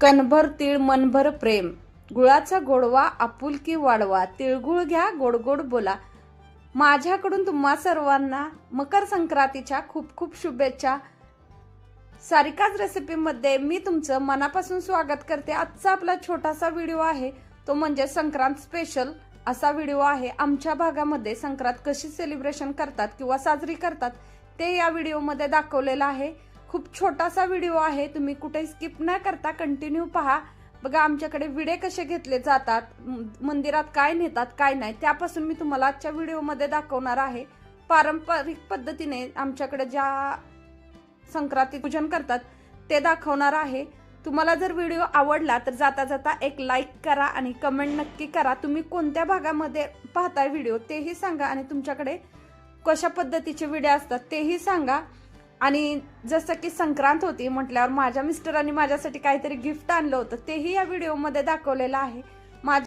कणभर तीळ मनभर प्रेम. गुळाचा गोडवा आपुलकी वाढवा. तिळगुळ घ्या गोड गोड बोला. माझ्याकडून तुम्हा सर्वांना मकर संक्रांतीच्या खूप खूप शुभेच्छा. सारिकाच रेसिपीमध्ये मी तुमचं मनापासून स्वागत करते. आजचा आपला छोटासा व्हिडिओ आहे. तो म्हणजे संक्रांत स्पेशल असा व्हिडिओ आहे. आमच्या भागामध्ये संक्रांत कशी सेलिब्रेशन करतात किंवा साजरी करतात ते या व्हिडिओमध्ये दाखवलेलं आहे. खूप छोटासा व्हिडिओ आहे तुम्ही कुठे स्किप न करता कंटिन्यू पहा. बघा आमच्याकडे विडे कसे घेतले जातात मंदिरात काय नेतात काय नाही त्यापासून मी तुम्हाला आजच्या व्हिडिओमध्ये दाखवणार आहे. पारंपरिक पद्धतीने आमच्याकडे ज्या संक्रांती पूजन करतात ते दाखवणार आहे. तुम्हाला जर व्हिडिओ आवडला तर जाता जाता एक लाईक करा आणि कमेंट नक्की करा. तुम्ही कोणत्या भागामध्ये पाहताय व्हिडिओ तेही सांगा आणि तुमच्याकडे कशा पद्धतीचे व्हिडिओ असतात तेही सांगा. आणि जसं की संक्रांत होती म्हटल्यावर माझ्या मिस्टरांनी माझ्यासाठी काहीतरी गिफ्ट आणलं होतं तेही या व्हिडिओमध्ये दाखवलेलं आहे. माझ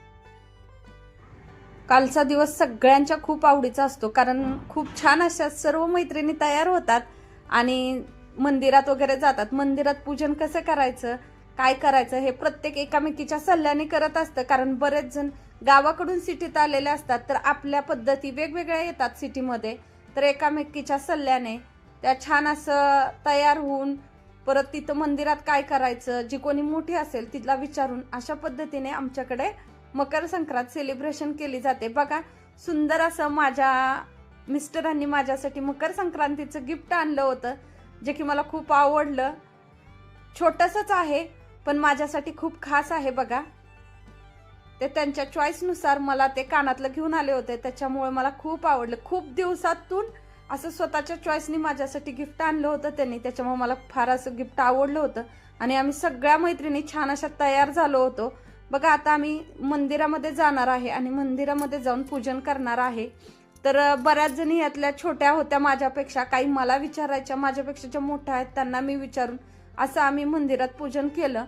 कालचा दिवस सगळ्यांच्या खूप आवडीचा असतो कारण खूप छान अशा सर्व मैत्रिणी तयार होतात आणि मंदिरात वगैरे जातात. मंदिरात पूजन कसं करायचं काय करायचं हे प्रत्येक एकामेकीच्या सल्ल्याने करत असतं कारण बरेच जण गावाकडून सिटीत आलेले असतात तर आपल्या पद्धती वेगवेगळ्या येतात सिटीमध्ये. तर एकामेकीच्या सल्ल्याने त्या छान असं तयार होऊन परत तिथं मंदिरात काय करायचं जी कोणी मोठी असेल तिला विचारून अशा पद्धतीने आमच्याकडे मकर संक्रांत सेलिब्रेशन केली जाते. बघा सुंदर असं माझ्या मिस्टरांनी माझ्यासाठी मकर संक्रांतीचं गिफ्ट आणलं होतं जे की मला खूप आवडलं. छोटंसंच आहे पण माझ्यासाठी खूप खास आहे बघा. ते त्यांच्या चॉईसनुसार मला ते कानातलं घेऊन आले होते त्याच्यामुळे मला खूप आवडलं. खूप दिवसातून असं स्वतःच्या चॉईसनी माझ्यासाठी गिफ्ट आणलं होतं त्यांनी. त्याच्यामुळे मला फार असं गिफ्ट आवडलं होतं. आणि आम्ही सगळ्या मैत्रिणी छान अशा तयार झालो होतो. बघा आता आम्ही मंदिरामध्ये जाणार आहे आणि मंदिरामध्ये जाऊन पूजन करणार आहे. तर बऱ्याच जणी यातल्या छोट्या होत्या माझ्यापेक्षा. काही मला विचारायच्या माझ्यापेक्षा ज्या मोठ्या आहेत त्यांना मी विचारून असं आम्ही मंदिरात पूजन केलं.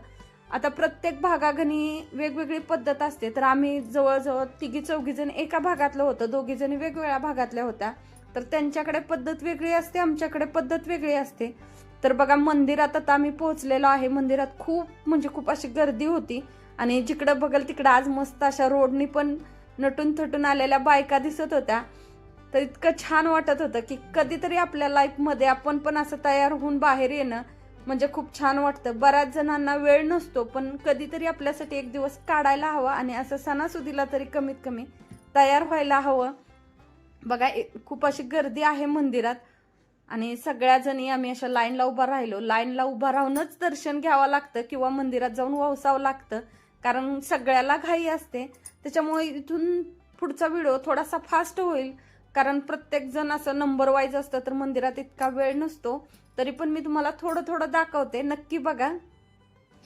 आता प्रत्येक भागागणी वेगवेगळी पद्धत असते. तर आम्ही जवळजवळ तिघी चौघी जण एका भागातलं होतं. दोघी जणी वेगवेगळ्या भागातल्या होत्या. तर त्यांच्याकडे पद्धत वेगळी असते आमच्याकडे पद्धत वेगळी असते. तर बघा मंदिरात आता आम्ही पोहोचलेलो आहे. मंदिरात खूप म्हणजे खूप अशी गर्दी होती. आणि जिकडं बघल तिकडं आज मस्त अशा रोडनी पण नटून थटून आलेल्या बायका दिसत होत्या. तर इतकं छान वाटत होतं की कधीतरी आपल्या लाईफमध्ये आपण पण असं तयार होऊन बाहेर येणं म्हणजे खूप छान वाटतं. बऱ्याच जणांना वेळ नसतो पण कधीतरी आपल्यासाठी एक दिवस काढायला हवा आणि असं सणासुदीला तरी कमीत कमी तयार व्हायला हवं. बघा ए- खूप अशी गर्दी आहे मंदिरात आणि सगळ्या जणी आम्ही अशा लाईनला उभा राहिलो. लाईनला उभा राहूनच दर्शन घ्यावं लागतं किंवा मंदिरात जाऊन वावसावं लागतं. कारण सगळ्याला घाई असते. त्याच्यामुळे इथून पुढचा व्हिडिओ थोडासा फास्ट होईल. कारण प्रत्येकजण असं नंबर वाईज असतं तर मंदिरात इतका वेळ नसतो. तरी पण मी तुम्हाला थोडं थोडं दाखवते. नक्की बघा.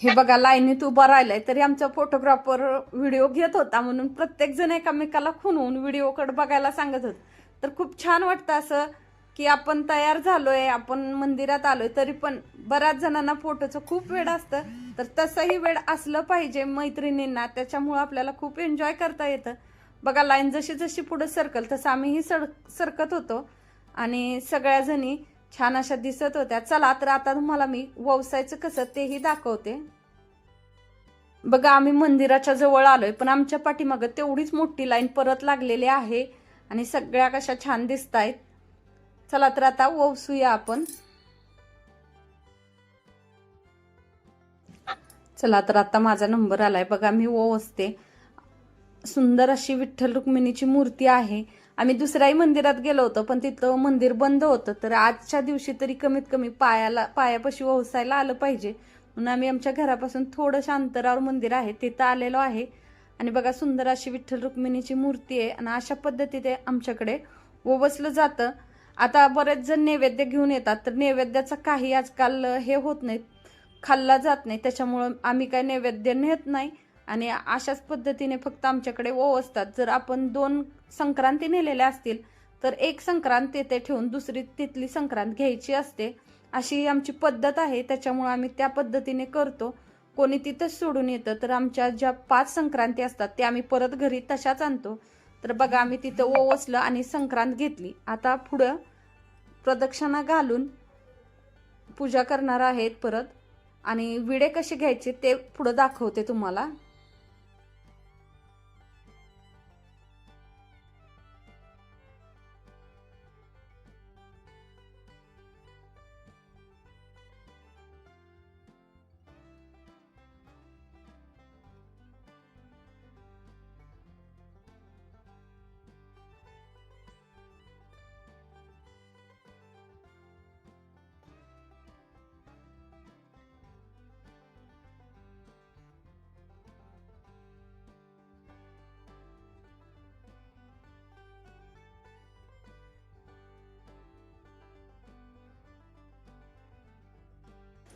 हे बघा लाईनीत उभा राहिलाय तरी आमचा फोटोग्राफर व्हिडिओ घेत होता म्हणून प्रत्येक जण एकामेकाला खुनवून व्हिडिओकडे बघायला सांगत होत. तर खूप छान वाटतं असं की आपण तयार झालोय आपण मंदिरात आलोय तरी पण बऱ्याच जणांना फोटोचं खूप वेळ असतं. तर तसंही वेळ असलं पाहिजे मैत्रिणींना त्याच्यामुळं आपल्याला खूप एन्जॉय करता येतं. बघा लाईन जशी जशी पुढे सरकल तसं आम्हीही सर सरकत होतो. आणि सगळ्याजणी छान अशा दिसत होत्या. चला तर आता तुम्हाला मी व्यवसायचं कसं तेही दाखवते. बघा आम्ही मंदिराच्या जवळ आलोय पण आमच्या पाठीमागं तेवढीच मोठी लाईन परत लागलेली आहे आणि सगळ्या कशा छान दिसत आहेत चला तर आता वसूया आपण. चला तर आता माझा नंबर आलाय. बघा मी ओवसते सुंदर अशी विठ्ठल रुक्मिणीची मूर्ती आहे. आम्ही दुसऱ्याही मंदिरात गेलो होतो पण तिथं मंदिर बंद होतं. तर आजच्या दिवशी तरी कमीत कमी पायाला पायापाशी ओसायला आलं पाहिजे. म्हणून आम्ही आमच्या घरापासून थोडंशा अंतरावर मंदिर आहे तिथं आलेलो आहे. आणि बघा सुंदर अशी विठ्ठल रुक्मिणीची मूर्ती आहे आणि अशा पद्धतीने आमच्याकडे ओवसलं जातं. आता बरेच जण नैवेद्य घेऊन येतात तर नैवेद्याचं काही आजकाल हे होत नाही खाल्ला जात नाही. त्याच्यामुळं आम्ही काय नैवेद्य नेत नाही. आणि अशाच पद्धतीने फक्त आमच्याकडे ओवसतात जर आपण दोन संक्रांती नेलेल्या असतील तर एक संक्रांत तेथे ठेवून दुसरी तिथली संक्रांत घ्यायची असते. अशी आमची पद्धत आहे. त्याच्यामुळं आम्ही त्या पद्धतीने करतो. कोणी तिथंच सोडून येतं तर आमच्या ज्या पाच संक्रांती असतात त्या आम्ही परत घरी तशाच आणतो. तर बघा आम्ही तिथं ओवसलं आणि संक्रांत घेतली. आता पुढं प्रदक्षिणा घालून पूजा करणार आहेत परत. आणि विडे कसे घ्यायचे ते पुढं दाखवते तुम्हाला.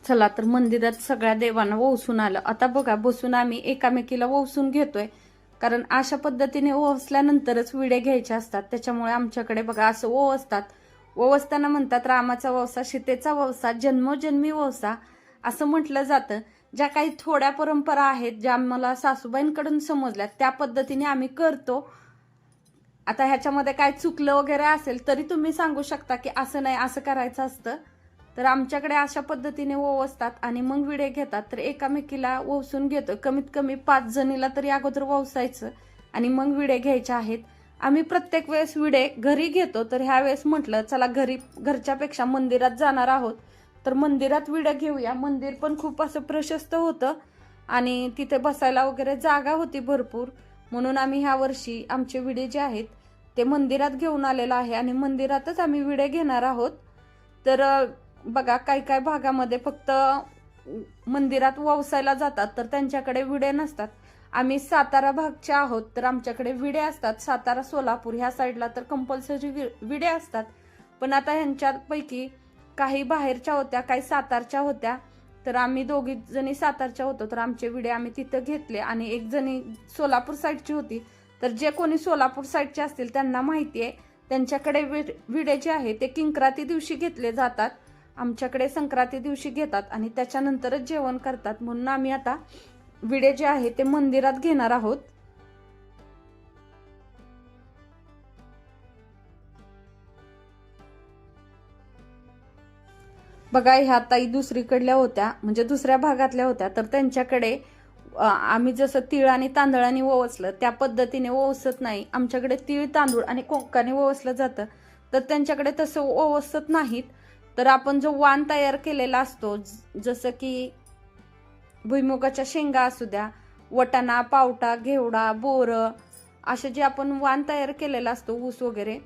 चला तर मंदिरात सगळ्या देवांना ओवसून आलं. आता बघा बसून आम्ही एकामेकीला ओवसून घेतोय. कारण अशा पद्धतीने ओवसल्यानंतरच विडे घ्यायचे असतात. त्याच्यामुळे आमच्याकडे बघा असं ओवसतात. ओवसताना म्हणतात रामाचा ववसा सीतेचा ववसा जन्मोजन्मी ववसा असं म्हटलं जातं. ज्या काही थोड्या परंपरा आहेत ज्या मला सासूबाईंकडून समजल्या त्या पद्धतीने आम्ही करतो. आता ह्याच्यामध्ये काय चुकलं वगैरे असेल तरी तुम्ही सांगू शकता की असं नाही असं करायचं असतं. तर आमच्याकडे अशा पद्धतीने ओव असतात आणि मग विडे घेतात. तर एकामेकीला ओवसून घेतो कमीत कमी पाच जणीला तरी अगोदर ववसायचं आणि मग विडे घ्यायचे आहेत. आम्ही प्रत्येक वेळेस विडे घरी घेतो. तर ह्या वेळेस म्हटलं चला घरी घरच्यापेक्षा मंदिरात जाणार आहोत. तर मंदिरात विडे घेऊया. मंदिर पण खूप असं प्रशस्त होतं आणि तिथे बसायला वगैरे जागा होती भरपूर. म्हणून आम्ही ह्या वर्षी आमचे विडे जे आहेत ते मंदिरात घेऊन आलेलं आहे आणि मंदिरातच आम्ही विडे घेणार आहोत. तर बघा काही काही भागामध्ये फक्त मंदिरात ववसायला जातात तर त्यांच्याकडे विडे नसतात. आम्ही सातारा भागच्या आहोत तर आमच्याकडे विडे असतात. सातारा सोलापूर ह्या साईडला तर कंपल्सरी विडे असतात. पण आता ह्यांच्यापैकी काही बाहेरच्या होत्या काही सातारच्या होत्या तर आम्ही दोघी जणी सातारच्या होतो तर आमचे विडे आम्ही तिथं घेतले. आणि एक जणी सोलापूर साईडची होती तर जे कोणी सोलापूर साईडचे असतील त्यांना माहिती आहे त्यांच्याकडे विडे जे आहे ते किंक्राती दिवशी घेतले जातात. आमच्याकडे संक्रांती दिवशी घेतात आणि त्याच्यानंतरच जेवण करतात. म्हणून आम्ही आता विडे जे आहे ते मंदिरात घेणार आहोत. बघा ह्या ताई दुसरीकडल्या होत्या म्हणजे दुसऱ्या भागातल्या होत्या. तर त्यांच्याकडे आम्ही जसं तीळ आणि तांदळाने ओवसलं त्या पद्धतीने ओवसत नाही. आमच्याकडे तीळ तांदूळ आणि कोंकाने ओवसलं जातं. तर त्यांच्याकडे तसं ओवसत नाहीत. तर आपण जो वाण तयार केलेला असतो जसं की भुईमुगाच्या शेंगा असू द्या वटाणा पावटा घेवडा बोर असे जे आपण वाण तयार केलेला असतो ऊस वगैरे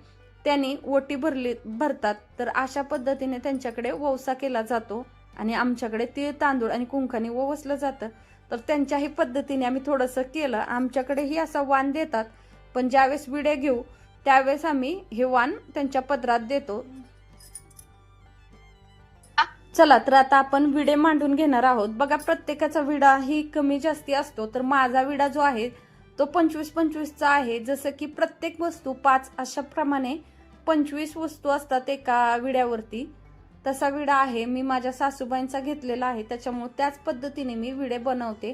त्यांनी ओटी भरली भरतात. तर अशा पद्धतीने त्यांच्याकडे ववसा केला जातो आणि आमच्याकडे तीळ तांदूळ आणि कुंकाने ववसलं जातं. तर त्यांच्याही पद्धतीने आम्ही थोडंसं केलं. आमच्याकडेही असा वाण देतात. पण ज्यावेळेस विडे घेऊ त्यावेळेस आम्ही हे वाण त्यांच्या पदरात देतो. चला तर आता आपण विडे मांडून घेणार आहोत. बघा प्रत्येकाचा विडा ही कमी जास्ती असतो तर माझा विडा जो आहे तो पंचवीस पंचवीसचा आहे. जसं की प्रत्येक वस्तू पाच अशा प्रमाणे पंचवीस वस्तू असतात एका विड्यावरती. तसा विडा आहे मी माझ्या सासूबाईंचा घेतलेला आहे त्याच्यामुळे त्याच पद्धतीने मी विडे बनवते.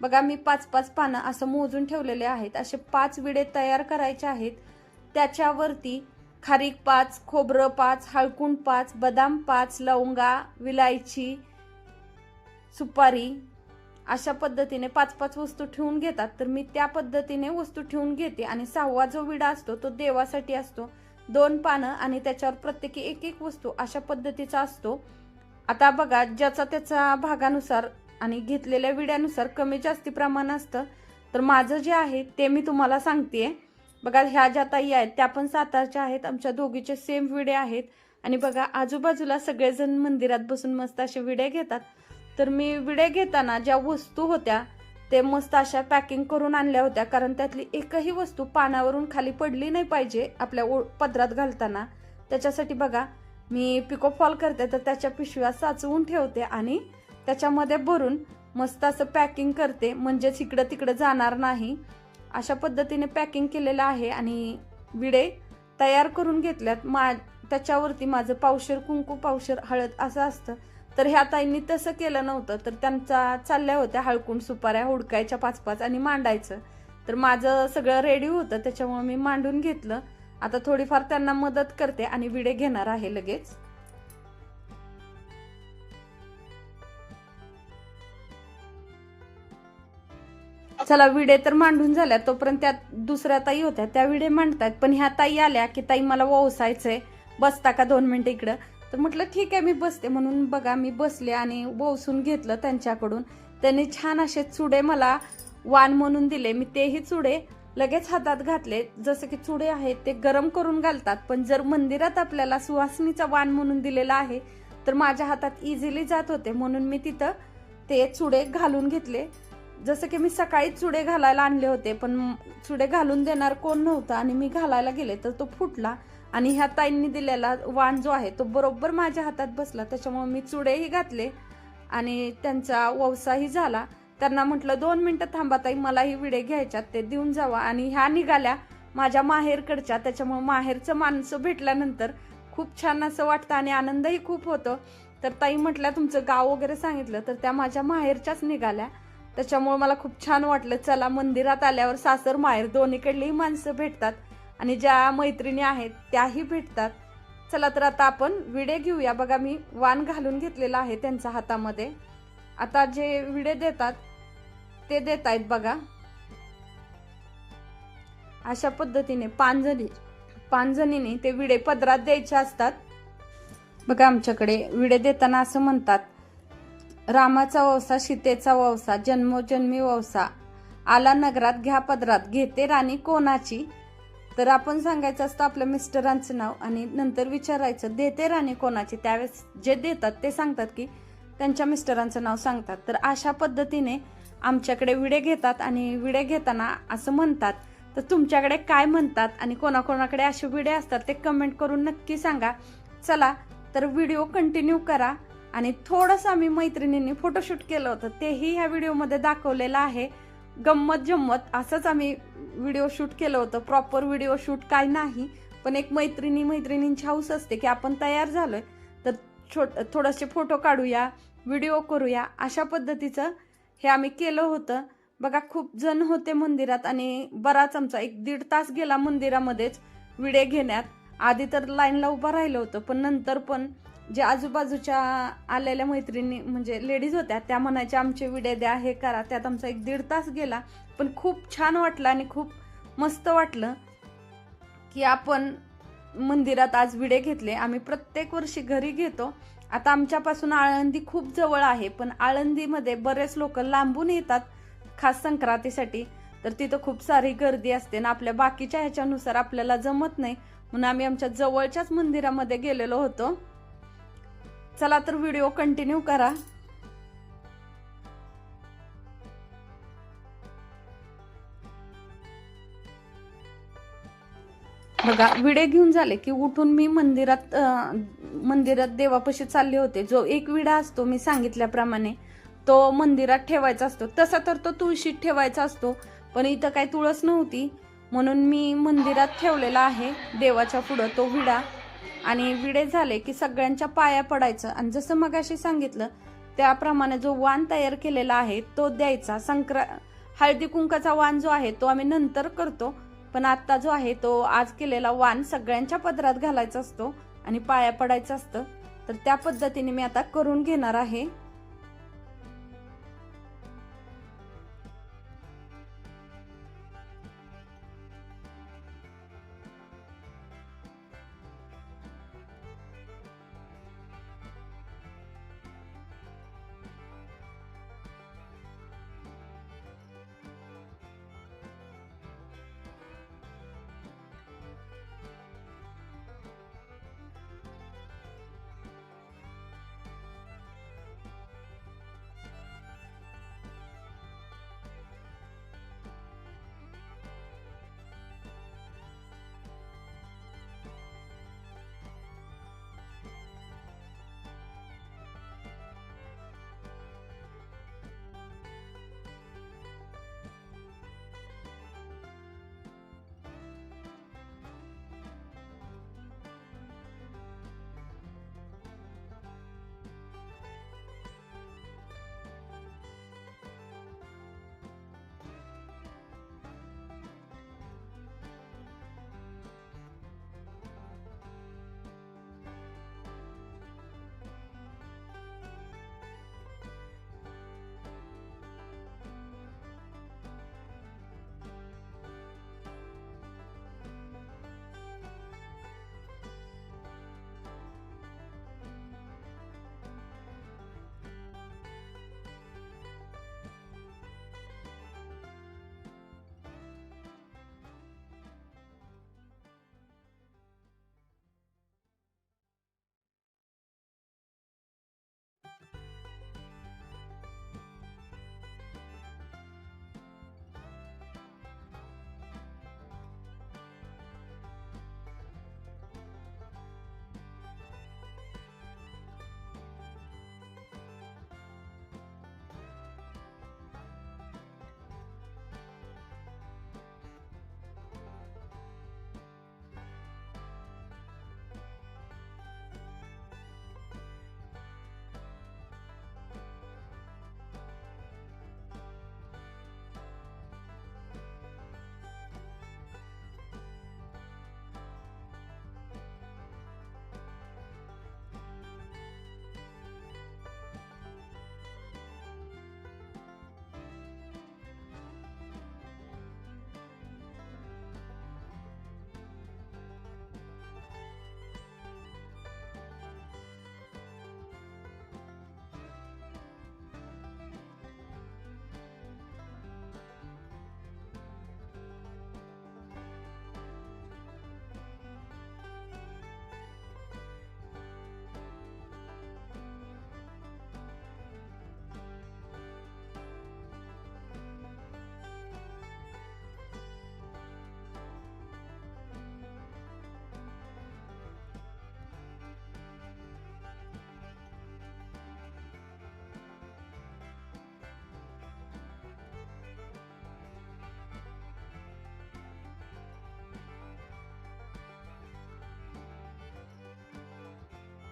बघा मी पाच पाच पानं असं मोजून ठेवलेले आहेत. असे पाच विडे तयार करायचे आहेत. त्याच्यावरती खारीक पाच खोबरं पाच हळकुंड पाच बदाम पाच लवंगा विलायची सुपारी अशा पद्धतीने पाच पाच वस्तू ठेवून घेतात. तर मी त्या पद्धतीने वस्तू ठेवून घेते आणि सहावा जो विडा असतो तो देवासाठी असतो. दोन पानं आणि त्याच्यावर प्रत्येकी एक एक वस्तू अशा पद्धतीचा असतो. आता बघा ज्याचा त्याचा भागानुसार आणि घेतलेल्या विड्यानुसार कमी जास्ती प्रमाण असतं. तर माझं जे आहे ते मी तुम्हाला सांगते बघा ह्या ज्या ताई आहेत त्या पण सातारच्या आहेत. आमच्या दोघीचे सेम विडे आहेत. आणि बघा आजूबाजूला सगळेजण मंदिरात बसून मस्त असे विडे घेतात. तर मी विडे घेताना ज्या वस्तू होत्या ते मस्त अशा पॅकिंग करून आणल्या होत्या. कारण त्यातली एकही वस्तू पानावरून खाली पडली नाही पाहिजे आपल्या पदरात घालताना. त्याच्यासाठी बघा मी पिको फॉल करते तर त्याच्या पिशव्या साचवून ठेवते आणि त्याच्यामध्ये भरून मस्त असं पॅकिंग करते. म्हणजेच इकडं तिकडं जाणार नाही. अशा पद्धतीने पॅकिंग केलेलं आहे आणि विडे तयार करून घेतल्यात. मा त्याच्यावरती माझं पावशर कुंकू पावशर हळद असं असतं. तर ह्या ताईंनी तसं केलं नव्हतं. तर त्यांचा चालल्या होत्या हळकून सुपाऱ्या हुडकायच्या पाच पाच आणि मांडायचं. तर माझं सगळं रेडी होतं. त्याच्यामुळे मी मांडून घेतलं. आता थोडीफार त्यांना मदत करते आणि विडे घेणार आहे लगेच. चला विडे तर मांडून झाल्या तोपर्यंत त्या दुसऱ्या ताई होत्या त्या विडे मांडतात. पण ह्या ताई आल्या की ताई मला ववसायचंय बसता का दोन मिनिटं इकडं? तर म्हटलं ठीक आहे मी बसते. म्हणून बघा मी बसले आणि ववसून घेतलं त्यांच्याकडून. त्यांनी छान असे चुडे मला वाण म्हणून दिले. मी तेही चुडे लगेच हातात घातले. जसं की चुडे आहेत ते गरम करून घालतात. पण जर मंदिरात आपल्याला सुवासनीचा वाण म्हणून दिलेला आहे तर माझ्या हातात इझिली जात होते. म्हणून मी तिथं ते चुडे घालून घेतले. जसं की मी सकाळी चुडे घालायला आणले होते पण चुडे घालून देणार कोण नव्हतं आणि मी घालायला गेले तर तो फुटला आणि ह्या ताईंनी दिलेला वाण जो आहे तो बरोबर माझ्या हातात बसला. त्याच्यामुळे मी चुडेही घातले आणि त्यांचा व्यवसायही झाला. त्यांना म्हटलं दोन मिनटं थांबा ताई मलाही विडे घ्यायच्यात ते देऊन जावा. आणि ह्या निघाल्या माझ्या माहेरकडच्या. त्याच्यामुळे माहेरचं माणसं भेटल्यानंतर खूप छान असं वाटतं आणि आनंदही खूप होतो. तर ताई म्हटल्या तुमचं गाव वगैरे सांगितलं तर त्या माझ्या माहेरच्याच निघाल्या. त्याच्यामुळे मला खूप छान वाटलं. चला मंदिरात आल्यावर सासर माहेर दोन्हीकडलीही माणसं भेटतात आणि ज्या मैत्रिणी आहेत त्याही भेटतात. चला तर आता आपण विडे घेऊया. बघा मी वाण घालून घेतलेला आहे त्यांच्या हातामध्ये. आता जे विडे देतात ते देत आहेत बघा. अशा पद्धतीने पानजणी पानजणीने ते विडे पदरात द्यायचे असतात. बघा आमच्याकडे विडे देताना असं म्हणतात रामाचा वंसा सीतेचा ववसा जन्मोजन्मी ववसा. आला नगरात घ्या पदरात. घेते राणी कोणाची? तर आपण सांगायचं असतं आपल्या मिस्टरांचं नाव आणि नंतर विचारायचं देते राणी कोणाची? त्यावेळेस जे देतात ते सांगतात की त्यांच्या मिस्टरांचं नाव सांगतात. तर अशा पद्धतीने आमच्याकडे विडे घेतात आणि विडे घेताना असं म्हणतात. तर तुमच्याकडे काय म्हणतात आणि कोणाकोणाकडे असे विडे असतात ते कमेंट करून नक्की सांगा. चला तर व्हिडिओ कंटिन्यू करा. आणि थोडंसं आम्ही मैत्रिणींनी फोटोशूट केलं होतं. तेही ह्या व्हिडिओमध्ये दाखवलेलं आहे. गंमत जम्मत असंच आम्ही व्हिडिओ शूट केलं होतं. प्रॉपर व्हिडिओ शूट काय नाही. पण एक मैत्रिणी मैत्रिणींची हाऊस असते की आपण तयार झालोय. तर छोट थोडेसे फोटो काढूया व्हिडिओ करूया. अशा पद्धतीचं हे आम्ही केलं होतं. बघा खूप जण होते मंदिरात आणि बराच आमचा एक दीड तास गेला मंदिरामध्येच विडे घेण्यात. आधी तर लाईनला उभं राहिलं होतं पण नंतर पण जे आजूबाजूच्या आलेल्या मैत्रिणी म्हणजे लेडीज होत्या त्या म्हणायच्या आमचे विडे द्या हे करा. त्यात आमचा एक दीड तास गेला पण खूप छान वाटलं आणि खूप मस्त वाटलं की आपण मंदिरात आज विडे घेतले. आम्ही प्रत्येक वर्षी घरी घेतो. आता आमच्यापासून आळंदी खूप जवळ आहे पण आळंदीमध्ये बरेच लोक लांबून येतात खास संक्रांतीसाठी. तर तिथं खूप सारी गर्दी असते ना आपल्या बाकीच्या ह्याच्यानुसार आपल्याला जमत नाही. म्हणून आम्ही आमच्या जवळच्याच मंदिरामध्ये गेलेलो होतो. चला तर व्हिडिओ कंटिन्यू करा. बघा विडे घेऊन झाले की उठून मी मंदिरात मंदिरात देवापाशी चालले होते. जो एक विडा असतो मी सांगितल्याप्रमाणे तो मंदिरात ठेवायचा असतो. तसा तर तो तुळशीत ठेवायचा असतो पण इथं काही तुळस नव्हती. म्हणून मी मंदिरात ठेवलेला आहे देवाच्या पुढं तो विडा. आणि विडे झाले की सगळ्यांच्या पाया पडायचं. आणि जसं मगाशी सांगितलं त्याप्रमाणे जो वाण तयार केलेला आहे तो द्यायचा. संक्रा हळदी कुंकाचा वाण जो आहे तो आम्ही नंतर करतो. पण आत्ता जो आहे तो आज केलेला वाण सगळ्यांच्या पदरात घालायचा असतो आणि पाया पडायचं असतं. तर त्या पद्धतीने मी आता करून घेणार आहे.